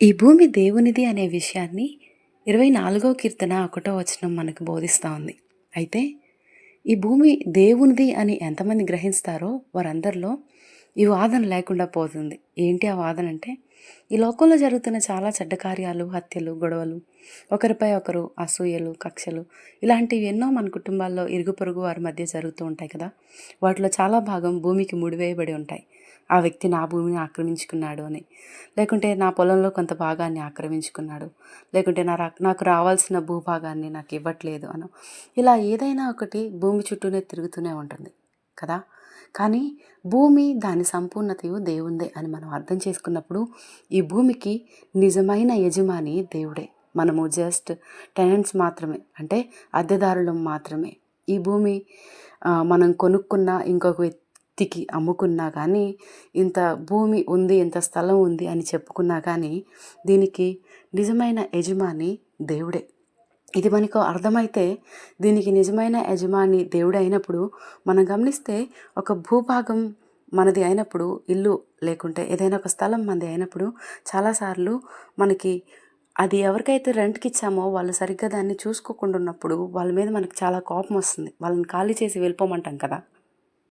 ఈ భూమి దేవునిది అనే విషయాన్ని ఇరవై నాలుగో కీర్తన ఒకటో వచనం మనకు బోధిస్తూ ఉంది. అయితే ఈ భూమి దేవునిది అని ఎంతమంది గ్రహిస్తారో వారందరిలో ఈ వాదన లేకుండా పోతుంది. ఏంటి ఆ వాదన అంటే ఈ లోకంలో జరుగుతున్న చాలా చెడ్డ కార్యాలు హత్యలు గొడవలు ఒకరిపై ఒకరు అసూయలు కక్షలు ఇలాంటివి ఎన్నో మన కుటుంబాల్లో ఇరుగు పొరుగు వారి మధ్య జరుగుతూ ఉంటాయి కదా. వాటిలో చాలా భాగం భూమికి ముడివేయబడి ఉంటాయి. ఆ వ్యక్తి నా భూమిని ఆక్రమించుకున్నాడు అని. లేకుంటే నా పొలంలో కొంత భాగాన్ని ఆక్రమించుకున్నాడు. లేకుంటే నా రా- నాకు రావాల్సిన భూభాగాన్ని నాకు ఇవ్వట్లేదు అను. ఇలా ఏదైనా ఒకటి భూమి చుట్టూనే తిరుగుతూనే ఉంటుంది కదా? కానీ భూమి దాని సంపూర్ణతయు దేవుందే అని మనం అర్థం చేసుకున్నప్పుడు ఈ భూమికి నిజమైన యజమాని దేవుడే. మనము జస్ట్ టెనెంట్స్ మాత్రమే అంటే అద్దెదారులం మాత్రమే. ఈ భూమి మనం కొనుక్కున్న ఇంకొక వ్యక్తికి అమ్ముకున్నా కానీ ఇంత భూమి ఉంది ఇంత స్థలం ఉంది అని చెప్పుకున్నా కానీ దీనికి నిజమైన యజమాని దేవుడే. ఇది మనకు అర్థమైతే దీనికి నిజమైన యజమాని దేవుడు అయినప్పుడు మనం గమనిస్తే ఒక భూభాగం మనది అయినప్పుడు ఇల్లు లేకుంటే ఏదైనా ఒక స్థలం మనది అయినప్పుడు చాలాసార్లు మనకి అది ఎవరికైతే రెంట్కి ఇచ్చామో వాళ్ళు సరిగ్గా దాన్ని చూసుకోకుండా ఉన్నప్పుడు వాళ్ళ మీద మనకు చాలా కోపం వస్తుంది. వాళ్ళని ఖాళీ చేసి వెళ్ళిపోమంటాం కదా.